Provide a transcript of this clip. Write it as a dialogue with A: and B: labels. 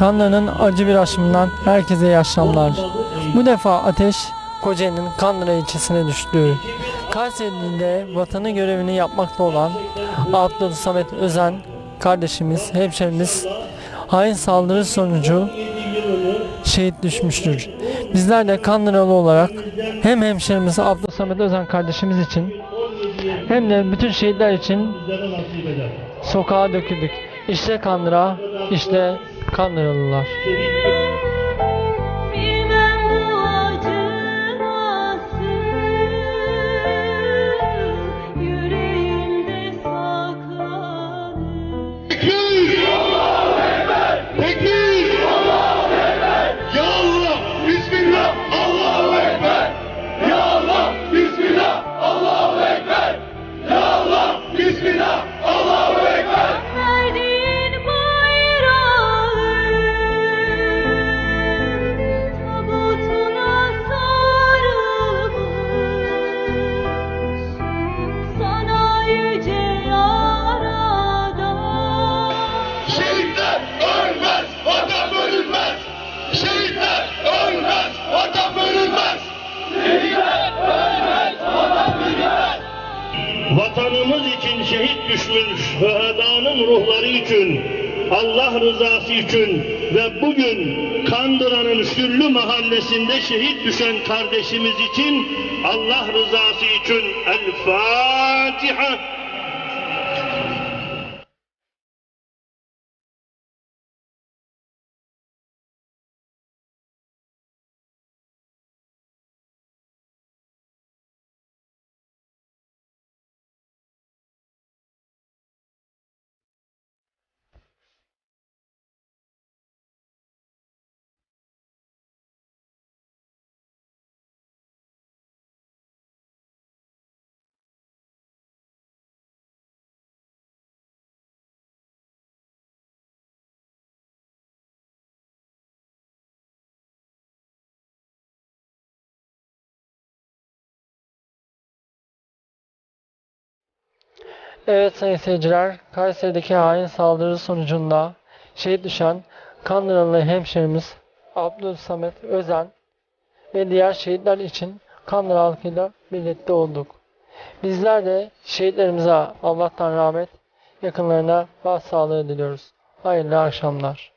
A: Kanlı'nın acı bir aşımından herkese iyi akşamlar. Bu defa ateş Kocaeli'nin Kandıra ilçesine düştü. Kayseri'de vatanı görevini yapmakta olan Abdül Samet Özen kardeşimiz, hemşerimiz hain saldırı sonucu şehit düşmüştür. Bizler de Kandıralı olarak hem hemşerimiz Abdül Samet Özen kardeşimiz için hem de bütün şehitler için sokağa döküldük. İşte Kandıra, işte Kandıralılar.
B: Vatanımız için şehit düşmüş şühedanın ruhları için, Allah rızası için ve bugün Kandıra'nın Süllü mahallesinde şehit düşen kardeşimiz için Allah rızası için El Fatiha.
A: Evet sayın seyirciler, Kayseri'deki hain saldırı sonucunda şehit düşen Kandıralı hemşerimiz Abdül Samet Özen ve diğer şehitler için Kandıra halkıyla birlikte olduk. Bizler de şehitlerimize Allah'tan rahmet, yakınlarına başsağlığı diliyoruz. Hayırlı akşamlar.